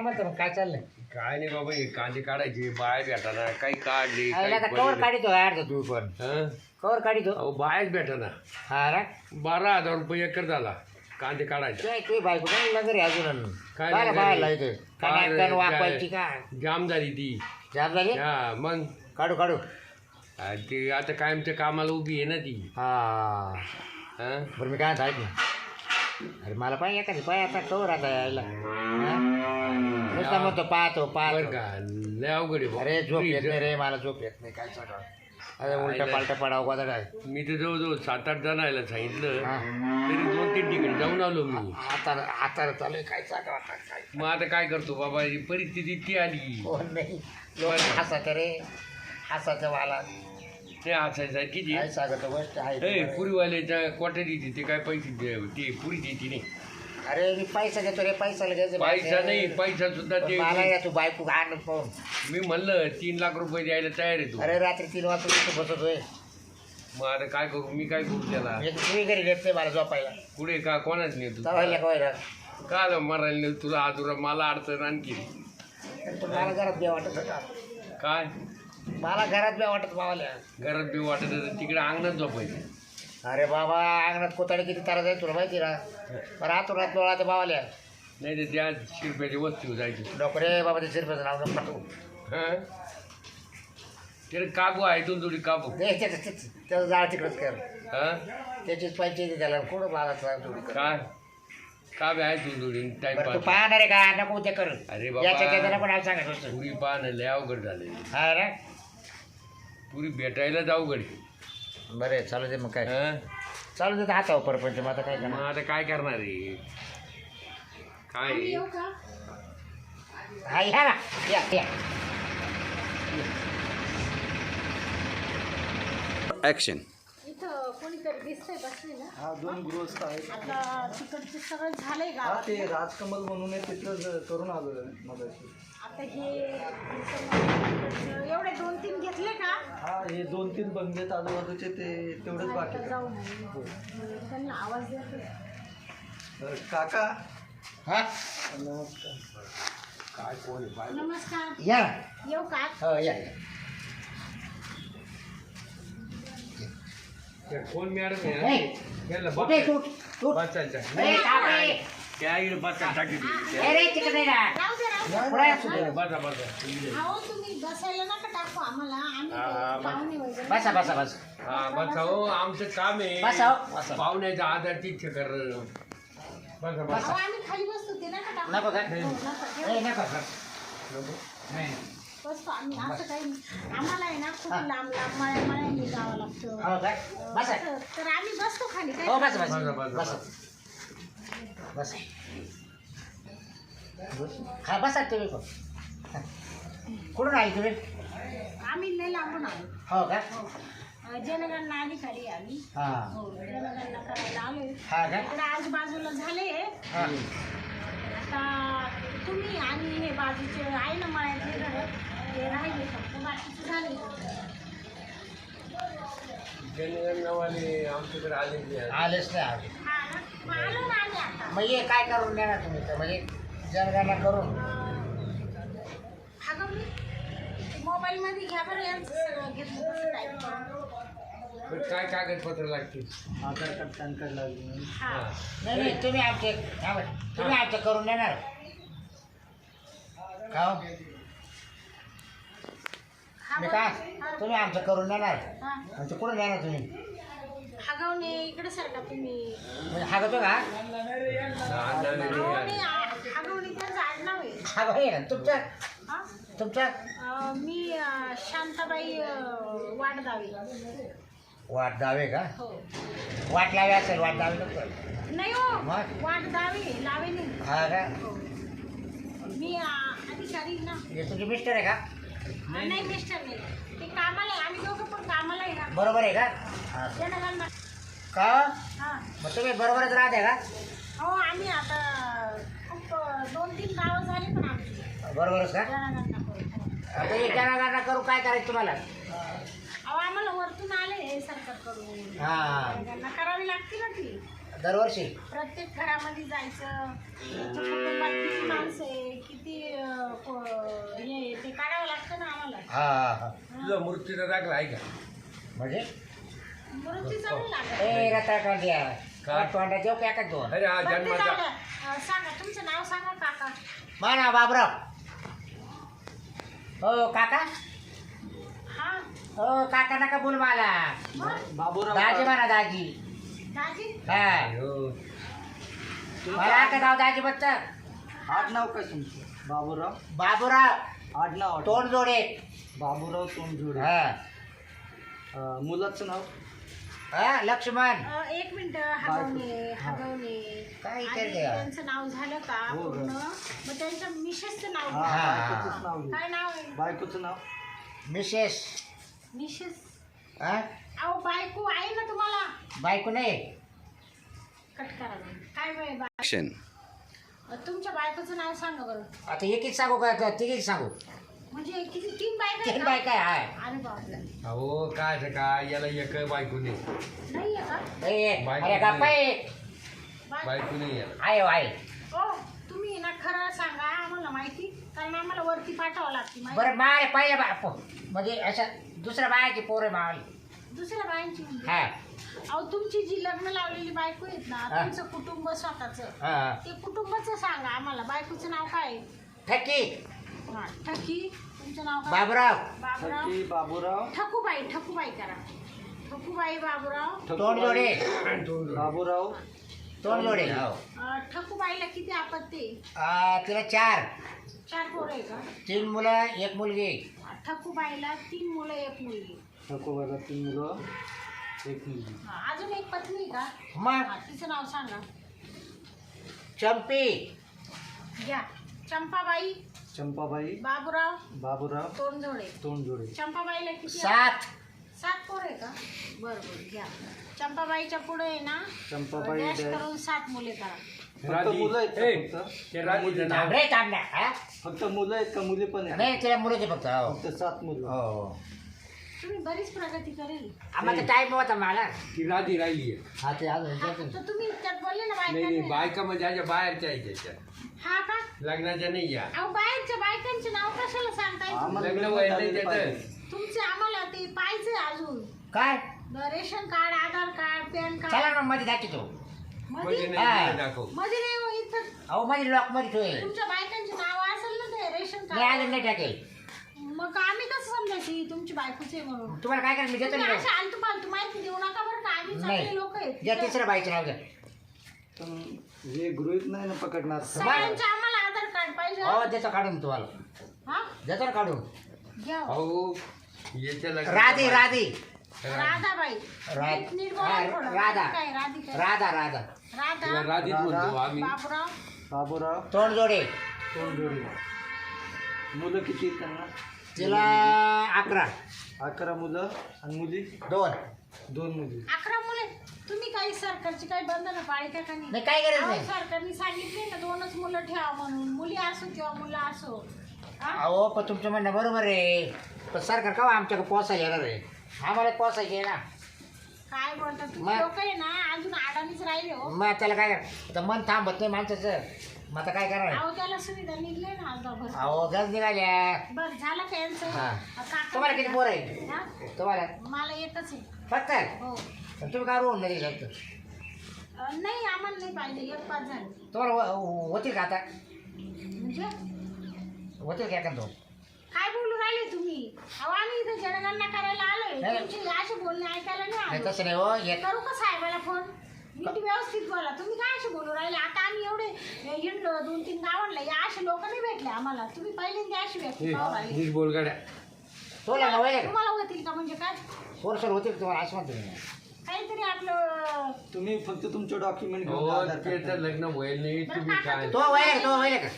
काय म्हणतो मग काय चाललंय? काय नाही बाबा हे कांदे काढायचे बाहेर भेटाना काही काढले काही आता कवर पडले. काढितो अर्ध तू. पण हं? कवर काढितो अहो बाहेर भेटाना. हा ना बारा हजार रुपये एकर झाला कांदे काढायचे. काय तुझी बायको काय लंगरी अजून? काय काय लंगरी? पाहायला इथे काय कण काय? वापरायची का? जाम झाली ती. जाम झाली? हा मग? काढू काढू. हा, ती आता कायमच्या कामाला उभी आहे ना ती. हा. हं? बरं मी काय म्हणतो ऐक ना. अरे मला पाहिजे एखादी पाय आता कवर आता यायला. हा? नुसता म्हणतो पाहतो बरं पाहतो का लय अवघड आहे. अरे झोप येत नाही रे मला झोप येत नाही काय सांगा अरे उलटा पालटा पडावं गोदा काय? मी तर जवळजवळ सात आठ जणायला सांगितलं. हा. तरी दोन तीन ठिकाणी जाऊन आलो मी. आता आता चालू आहे काय सांगा आता काय? मग आता काय करतो बाबा ही परिस्थिती ती आली. कोण नाही. लोक हसायचं रे. हसायचं मला. ते असायचं किती? काय सांगतो गोष्ट ए आहे पुरीवाल्याच्या क्वार्टर देते ते काय पैसे दे- ते पुरी देते नाही. अरे मी पैसा घेतो रे पैसाला घ्यायचं पैसा नाही पैसा सुद्धा ते मला या तू बायको आण पाहून मी म्हणलं तीन लाख रुपये द्यायला तयार आहे तू. अरे रात्री तीन वाजता तिथे बसतोय. मग आता काय करू मी काय करू त्याला? म्हणजे तुम्ही घरी घेत नाही मला झोपायला. पुढे का? कोणाच नाही तू? तवायला कवायला का मरायला नाही? तुला आजूरा मला अडचण आणखी. मला घरात बी वाटत होता. काय? मला घरात बी वाटत मावाल्या. घरात बी वाटत होतं, तिकडे अंगणात झोपायचं. अरे बाबा अंगणात कोताडे किती तारा जाईल तुला माहिती ना रात्र रात लोळा ते बावाल्या नाही तर त्या शिरप्याची वस्तू जायची. नको रे बाबा ते शिरपेचं नाव नको टाकू. हं? तिकडे काबू आहे इथून थोडी काबू. ते त्याचं त्याचं- त्याचं जाळ तिकडंच कर. हा? त्याचीच पंचायती त्याला मला त्रास थोडी कर. काय? काबे आहे तू थोडी बरं तू टाइमपास पाहणार आहे का? नको ते कर. अरे बाबा. याच्या त्याच्या नको नाव सांगायचं होतं. पुरी पाहणं लय अवघड झाले हा रे पुरी भेटायलाच अवघड बरं आहे, चालू दे मग काय. हं? चालू दे हातावर परपंच मग आता काय मग करणार आता काय करणार आहे? काय? येऊ का? हा या ना या या. ॲक्शन इथं कोणीतरी दिसतंय बसले ना? हा दोन गृहस्थ आहेत. आता तिकडचं सगळं झालंय हा गावात. ते राजकमल म्हणून आहे तिथं करून आलो मगाशी. आता हे एवढे दोन तीन घेतले का? हा हे दोन तीन आजूबाजूचे ते तेवढेच बाकी. जाऊ नये. त्यांना आवाज देते तर काका? हा? नमस्कार. काय कोण आहे? बाय. नमस्कार. या. ना येऊ का? हो या कोण मॅडम आहे? याला कुठे बस- तू. त्या इकडे टाकी. ए रे तिकडे राहू. पुढे. बसा बसा. अहो तुम्ही बसायला नका टाकू आम्हाला. आम्ही हा, ते बस. पाहुणे वगैरे. बसा बसा बसा. हा बसा हो आमचं काम आहे. बसा हो, बसा. पाहुण्याचा आधार तीच कर. बसा बसा. अहो आम्ही खाली बसतो ते नका टाकू. नको का? हो, नका. ए नको सर नको. नाही. बसतो आम्ही. असं काही नाही. आम्हाला आहे ना खूप लांब लांब मळ्या मळ्याने जावं लागतं. हो का? बसा. तर- तर आम्ही बसतो खाली काय हो बसा बसा, बसा बसा. बसा. बसा. हा बसा तुम्ही पण. कुठून आली तुम्ही? आम्ही लय लांबून आलो. हो का? जनगणना अधिकारी आम्ही. हा. हो जनगणना करायला आलोय. हा का? इकडे आजूबाजूला झाले हा. आता तुम्ही आणि हे बाजूचे आहे ना मळ्यातले घर ते राहिले फक्त. बाकीचे झाले जनगणनावाले आमच्याकडे नाही. आलेच नाही आले हा ना मग आलो ना आम्ही आता. मग ये काय करून देणार तुम्ही तर? म्हणजे जनगणना करून? गं मी मोबाईलमध्ये घ्या बरं यांचं सगळं घेतलं तसं टाईप करून पण काय कागदपत्र लागतील? आधार कार्ड पॅन कार्ड लागले हा. नाही नाही तुम्ही आमचे बरं. तुम्ही आमचं करून देणार? का हो? मी. काय. तुम्ही आमचं करून देणार हा. म्हणजे कुठून देणार तुम्ही हागवणे इकडे सारखा तुम्ही म्हणजे हागतो का अंदाजे नाही हागवणे आले. आ- हागवणे त्यांचं आडनाव आहे हागो हे तुमचं हा? तुमचं अं, मी अं, शांताबाई अं, वाडदावे वाट दावे का हो वाट लावे असेल वाट दावे नको नाही हो? वाडदावे हा का हो मी अं, अधिकारी ना हे तुझे मिस्टर आहे का नाही मिस्टर नाही ते कामाला आहे. आम्ही दोघं पण कामाला आहे ना. बरोबर आहे का? हा. का? हा. मग तुम्ही बरोबरच राहते का? हो आम्ही आता खूप दोन तीन गावं झाले पण आमची. बरोबरच का? जनगणना करून आता हे करू काय करायचं तुम्हाला? अहो आम्हाला वरतून आले सरकारकडून हा. जनगणना करावी लागते ना ती. दरवर्षी? प्रत्येक घरामध्ये जायचं. कुटुंबात किती माणसं आहे किती हा हा हा तुझा मूर्तीचा दाखला आहे का? म्हणजे? मूर्ती चांगली लागत. ए रता का? द्या काय? तोंडा देऊ का एका दोन? अरे हा बरं, ते जन्माचा झालं. अं, सांगा तुमचं नाव सांगा काका. बाबराव. हो काका? हा. हो काका नका बोल मला. मग बाबूराव दाजी म्हणा दाजी. दाजी? हा. हो. मला का नाव दाजी बत्तर आडनाव काय तुमचं? बाबूराव? बाबूराव. आडनाव तोंड जोडे. बाबूराव तोंडजोडे हा. अं, मुलाचं नाव? हा लक्ष्मण. अं, एक मिनिट हगवणे हगवणे. काय आणि? त्यांचं नाव झालं का हो, हो. पूर्ण? मग त्यांच्या मिसेसचं नाव हा घ्या. हा. बायकोचंच नाव घे काय नाव आहे? बायकोचं नाव? मिसेस. मिसेस? हा? अहो बायको आहे ना तुम्हाला? बायको नाही. कट करा. काय ॲक्शन अं, तुमच्या बायकोचं नाव सांगा बरं. आता एकीच सांगू का? तिघीच सांगू. म्हणजे किती तीन बायका तीन आहेत बाय का? काय आहे. अरे बापरे. अहो काय काय? याला एक बायको नाही नाही आहे का? ए, बायको अरे गप्पा नाही. आहे. बाय- बायको नाही याला. आहे हो, आहे. ओ तुम्ही ना खरं सांगा आम्हाला माहिती. कारण आम्हाला वरती पाठवावं लागते माहिती? बरं माय पहिले बा पो- म्हणजे अशा दुसऱ्या बायाची पोरं आहे मावली. दुसऱ्या बायांची म्हणजे हा. अहो तुमची जी लग्न लावलेली बायको आहेत ना हा. तुमचं कुटुंब स्वतःचं. हा. ते कुटुंबाचं सांगा आम्हाला. बायकोचं नाव काय? आहे? ठकी. हा, ठकी. तुमचं नाव काय? बाबूराव. बाबूराव. सखी बाबूराव. ठकूबाई ठकूबाई करा. ठकूबाई बाबूराव. तोंड जोडे. बाबूराव. तोंड जोडे. हो अं, ठकूबाईला किती आपत्ती? आहे? आ, तिला चार. चार पोरं आहे का? तीन मुलं एक मुलगी. ठकूबाईला तीन मुलं एक मुलगी. ठकोबाला तीन मुलं. एक मुलगी. हा, अजून एक पत्नी का? मग? हा, तिचं नाव सांगा. चंपी. घ्या. चंपाबाई चंपाबाई बाबूराव बाबूराव तोंडझोडे. तोंडजोडे चंपाबाईला किती सात. सात पोर आहे का? बरं बरं घ्या. चंपाबाईच्या पुढे आहे ना? Champabai dash dash. करून सात मुले करा. फक्त मुलं आहेत का फक्त? ते नाव थांब रे थांब ना हा? फक्त मुलं आहेत का? मुली पण आहेत? नाही मुलगी फक्त हो. फक्त सात मुलं. हो हो. तुम्ही बरीच प्रगती करेल. आम्हाला टाईम होता मला. ती राधी राहिली हा ते हा, देतो. तर तुम्ही त्यात बोलले ना नाही नाही बायकांना. बायका म्हणजे याच्या बाहेरच्या आहे त्याच्या. हा का? लग्नाच्या नाही या. अहो बाहेरच्या बायकांचे नाव कशाला सांगताय आम्हाला लग्न लग्न व्हायला त्याचं. पाहिजे. तुमचे आम्हाला ते पाहिजे अजून. काय? Ration card Aadhaar card PAN चला कार्ड ना मध्ये दाखवतो. म्हणजे मध्ये नाही हा. नाही दाखव. मध्ये नाही हो, इथं. अहो माझी लॉकमध्ये तुमच्या बायकांचे नाव असेल ना ते रेशन नाही अजून कार्ड नाही आम्ही समजायची तुमची बायकोचे म्हणून. तुम्हाला काय करायचं? मी देतो तुम्ही ना अशा आलतू पालतू माहिती देऊ नका बरं का? आम्ही चांगले लोक नाही आहेत. या तिसऱ्या बाईचं नाव पण हे गृहित नाही ना पकडणार. सगळ्यांचे आम्हाला आधार कार्ड पाहिजे. हो देतो काढून तुम्हाला. हा? देतो ना काढून. घ्या. हो. अहो याच्या लग्नाच्या राधी राधी. राधाबाई रा- नीट- नीट हा, बोला थोडं. राधा. काय राधिका? राधा राधा. तिला राधा. राधीच म्हणतो आम्ही. बाबुराव. बाबूराव. तोंड जोडे. तोंडजोडे मुलं किती आहेत त्यांना? तिला अकरा. अकरा मुलं आणि मुली? दोन. दोन मुली. अकरा मुले? तुम्ही काही सरकारची काही बंधनं पाळता का नाही? नाही काय गरज अहो, नाही. सरकारने सांगितले ना दोनच मुलं ठेवा म्हणून. मुली असो किंवा मुलं असो. हा? अहो पण तुमचं म्हणणं बरोबर आहे. पण सरकार का आमच्याकडे पोसायला येणार आहे? आम्हाला पोसायचे आहे ना. काय बोलता तुम्ही? मग- लोक आहे ना अजून अडाणीच राहिले हो. मग त्याला काय करा आता मन थांबत नाही माणसाचं. मग आता काय करणार अहो त्याला सुविधा निघले ना आता बस अहो गज निघाल्या. बर झालं का यांचं? हा. काका- तुम्हाला किती पोर आहे हा? तुम्हाला? मला येतच आहे. फक्त हो. पण तुम्ही काय रोवून नाही शकतो अं, नाही आम्हाला नाही पाहिजे. एक पाच झाले तुम्हाला हो- हो- होतील का आता? म्हणजे? होतील का एखादं दोन? काय बोलू राहिले तुम्ही? अहो आम्ही इथे जनगणना करायला आलोय. नाही. तुमचे असे बोलणे ऐकायला नाही नाही आलो. तसं नाही हो. एक करू का साहेबाला फोन? नीट व्यवस्थित बोला. तुम्ही काय असे बोलू राहिले? आता आम्ही एवढे हिंडलो दोन तीन गावांना या असे लोक नाही भेटले आम्हाला. तुम्ही पहिल्यांदा अशी व्यक्ती पाहू राहिले नीट बोल गाड्या तोला ना वय तुम्हाला होतील का म्हणजे काय? पोरसर होतील का तुम्हाला? असं म्हणतो मी. काहीतरी आपलं तुम्ही फक्त तुमचे डॉक्युमेंट घेऊन हो त्याचं कार्ड. लग्न व्हायला नाही तुम्ही काय? तो वय तो वय का?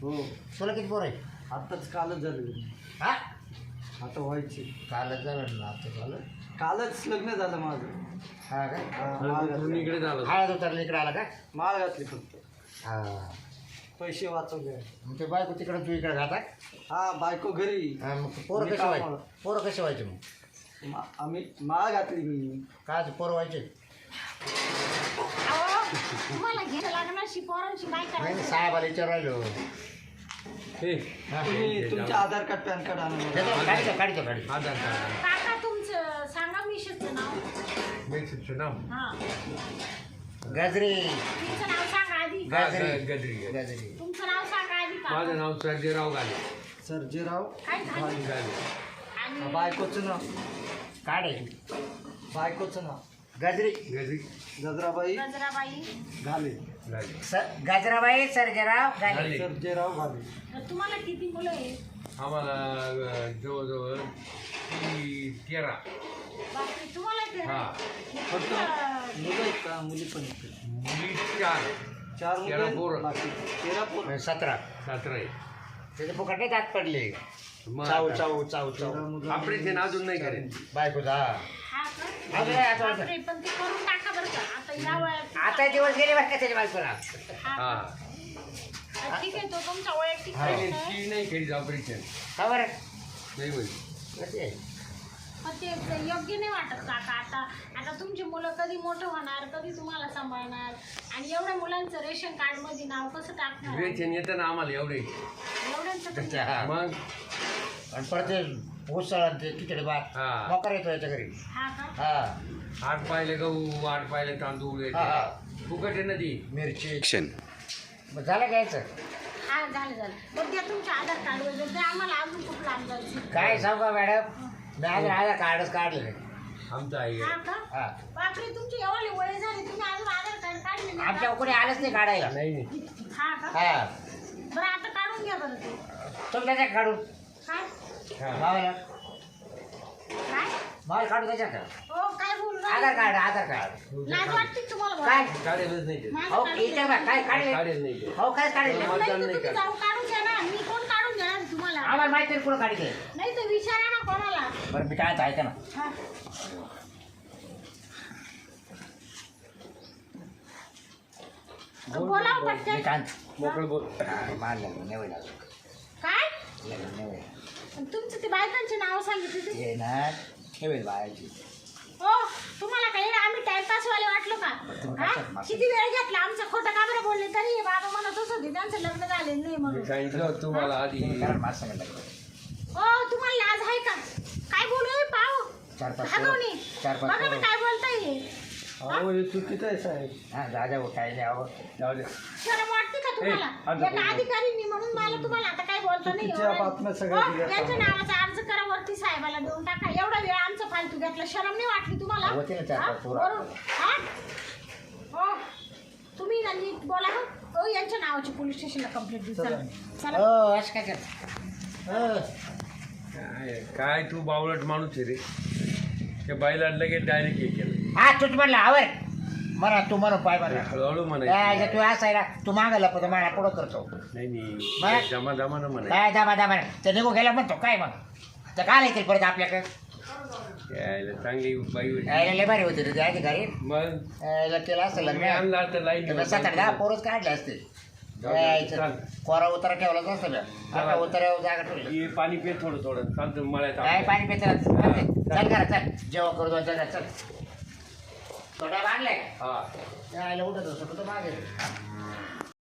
हो. तुला किती पोर आहे? आताच कालच झालं. हा? आता व्हायची कालच झालं ना आता झालं. कालच लग्न झालं माझं. हा का? हा, माळ तुम्ही घातली. इकडे झालं. हळद उतरली इकडे आला का? माळ घातली फक्त. हा. पैसे वाचवले. मग ते बायको तिकडे तू इकडे राहता? हा बायको घरी. हा, मग पोरं मी कामाला. व्हायची पोरं कशी व्हायची मग? मा- आम्ही माळ घातली मी. काय पोरं व्हायचे अहो, तुम्हाला घ्यायला लागणार पोरांशी काय नाही नाही, करायचं साहेबाला विचार राहिलो. हे हा. तुम्ही तुमचे आधार कार्ड पॅन कार्ड आणा. मला. देतो, काढतो काढतो काढतो. आधार कार्ड. मिशेचं नाव? मेसेजचं नाव. हा. गजरी. तुमचं नाव सांगा आधी. गजरी. गजरी. गजरी. तुमचं नाव सांगा आधी माझं काका नाव सर्जेराव गाले. सर्जेराव काय झालं? गाले. आणि बायकोचं नाव. काढे. बायकोचं नाव. गजरी. गजरी. गजराबाई गजराबाई. घाले स गजराबाई सर्जेराव गाले गाले. सर्जेराव घाले तर तुम्हाला किती मुलं आहे आम्हाला अ, जवळजवळ ती तेरा. बापरे तुम्हाला ते हा. फक्त तुमचं- मुलं आहेत का? मुली पण आहेत. मुली चार. चार तेरा आहेत. बाकी तेरा पोरं. सतरा. सतरा आहे. त्याचे फुकट नाही दात पडले. मग चाऊ आता चाऊ चाऊ तेरा चाऊ मुलं ऑपरेशन अजून नाही करेल बायकोचा. हा का? अरे, आता- बापरे, पण ते करून टाका बरं का आता या वयात आता दिवस गेले बरं का त्याच्या बायकोला? हा. हा? ठीक आहे तो तुमचा वैयक्तिक. प्रश्न आहे. ती नाही केली ऑपरेशन का बरं? नाही होईल? पण ते ते योग्य नाही वाटत काका. आता आता तुमची मुलं कधी मोठं होणार कधी तुम्हाला सांभाळणार? आणि एवढ्या मुलांचं रेशन कार्डमध्ये नाव कसं टाकणार? रेशन येतं ना आम्हाला एवढे. एवढ्यांचं हा. मग? आणि परत ते उसळ आणि ते खिचडी भात हा. मोकर येतो याच्या घरी. हा का? हा. आठ पाहिले गहू आठ पाहिले तांदूळ हा, हा. फुकट आहे ना ती? मिरची. मग झालं घ्यायचं हा झालं झालं. पण द्या तुमचे आधार कार्ड वगैरे द्या आम्हाला अजून खूप लांब जायचं काय सांगू का मॅडम? मी अजून आधार कार्डच काढले. आमचं आहे. हा का? हा. बापरे तुमची एवढी वय झाली तुम्ही अजून आधार कार्ड काढले नाही आमच्या का? कोणी आलंच नाही काढायला. नाही नाही. हा का? हा. बरं आता काढून घ्या बरं ते. तुमच्या त्या काढून काय हा. काय? मावाला काढून त्याच्यात हो काय बोलू आधार कार्ड आधार कार्ड. लाज वाटते तुम्हाला काय? बरं? काढेलच नाही ते. माझं हो काढून द्या. बघ काय काढले? काढेल नाही ते. हो काय काढले? मतदान नाही तर नाही तुम्ही करत. जाऊन काढून घ्या ना. मी कोण काढून देणार तुम्हाला? आम्हाला माहिती नाही कुठं काढले नाही तर विचारा ना कोणाला. बरं मी काय ऐका ना. हा. बोला मी पटकन. काय? मोकळं बोल. मान लागलं नाही होईल अजून. काय? लग्न नाही होईल. तुमचं ते बायकांचे नाव सांगितले ते? हे ना ठेवेल बायाची. हो तुम्हाला काही आम्ही टाइमपास वाले वाटलो का? तुम्ही हा? कशात? किती वेळ घेतला? आमचं खोटं का बरं बोलले तरी? हे बाबा म्हणतच होते त्यांचं लग्न झालेलं नाही मी म्हणून सांगितलं होतं तुम्हाला आधी. तुम्ही करा माझं सांगायला लागलं हो तुम्हाला लाज आहे का? काय बोलू हे पाहू. चार पाच हा पोरं- चार पाच बघा ना पोरं. काय बोलताय हे. अहो हे चुकीचं आहे साहेब हा जा जा काय नाही अहो जाऊ दे शरम वाटते का तुम्हाला ए, आता एका बोल. अधिकारीनी म्हणून मला तुम्हाला आता काय बोलता नाही चुकीच्या एवढं. बातम्या सगळ्या हो, दिल्या यांच्या सांगा. नावाचा अर्ज करा वरती साहेबाला देऊन टाका एवढा वेळ आमचा फालतू घेतला शरम नाही वाटली तुम्हाला होते ना चार हा? पाच पोरं. बरोबर. हा? हो तुम्ही ना नीट बोला हं. हो यांच्या नावाची पोलीस स्टेशनला कंप्लेंट देऊ चला चला हो असं काय करत काय काय तू बावळट माणूस आहे रे त्या बाईला लगेच डायरेक्ट हे केलं हा तूच म्हणला आवर. म्हणा तू म्हणून पाय म्हणा हळूहळू काय म्हणायचं तू असायला तू मागायला पण मला पुढं करतो. नाही नाही. जमा जमा ना म्हणायचं. काय दाबा दाबा ते निघून गेला म्हणतो काय मग? तर काय येतील परत आपल्याकडे? यायला चांगली बाई होती. यायला लय भारी होते रे ते अधिकारी मग? यायला केलं असतं मी लग्न आणला तर लाईन त्याला सात आठ दहा पोरच काढले असते. जाऊ दे, यायचं. चाल. कोरा उतारा ठेवलाच आता जागा ठेवली. पाणी पे थोडं थोडं चालतं मळ्यात काय. पाणी पितं चल करा चल. जेवण करू दोन चल चल. थोडा बांधलाय हा. यायला उठत असतो तो मागे.